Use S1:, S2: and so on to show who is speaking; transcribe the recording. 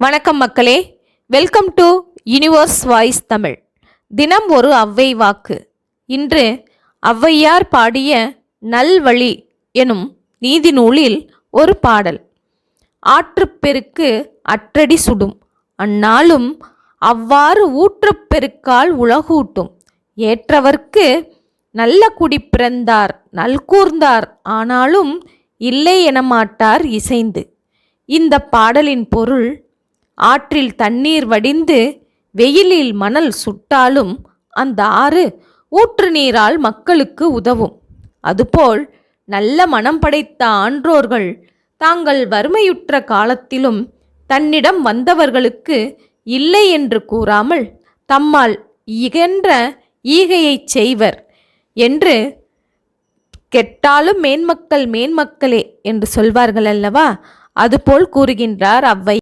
S1: வணக்கம் மக்களே. Welcome to Universe Voice Tamil தினம் ஒரு அவ்வை வாக்கு. இன்று ஔவையார் பாடிய நல்வழி எனும் நீதி நூலில் ஒரு பாடல். ஆற்றுப்பெருக்கு அற்றடி சுடும். அந்நாளும் அவ்வாறு ஊற்றுப்பெருக்கால் உலகூட்டும். ஏற்றவர்க்கு நல்ல குடி பிறந்தார் நல்கூர்ந்தார் ஆனாலும் இல்லை என மாட்டார் இசைந்து. இந்த பாடலின் பொருள் ஆற்றில் தண்ணீர் வடிந்து வெயிலில் மணல் சுட்டாலும் அந்த ஆறு ஊற்று நீரால் மக்களுக்கு உதவும். அதுபோல் நல்ல மனம் படைத்த ஆன்றோர்கள் தாங்கள் வறுமையுற்ற காலத்திலும் தன்னிடம் வந்தவர்களுக்கு இல்லை என்று கூறாமல் தம்மால் இகன்ற ஈகையைச் செய்வர் என்று கெட்டாலும் மேன்மக்கள் மேன்மக்களே என்று சொல்வார்கள் அல்லவா அதுபோல் கூறுகின்றார் அவ்வை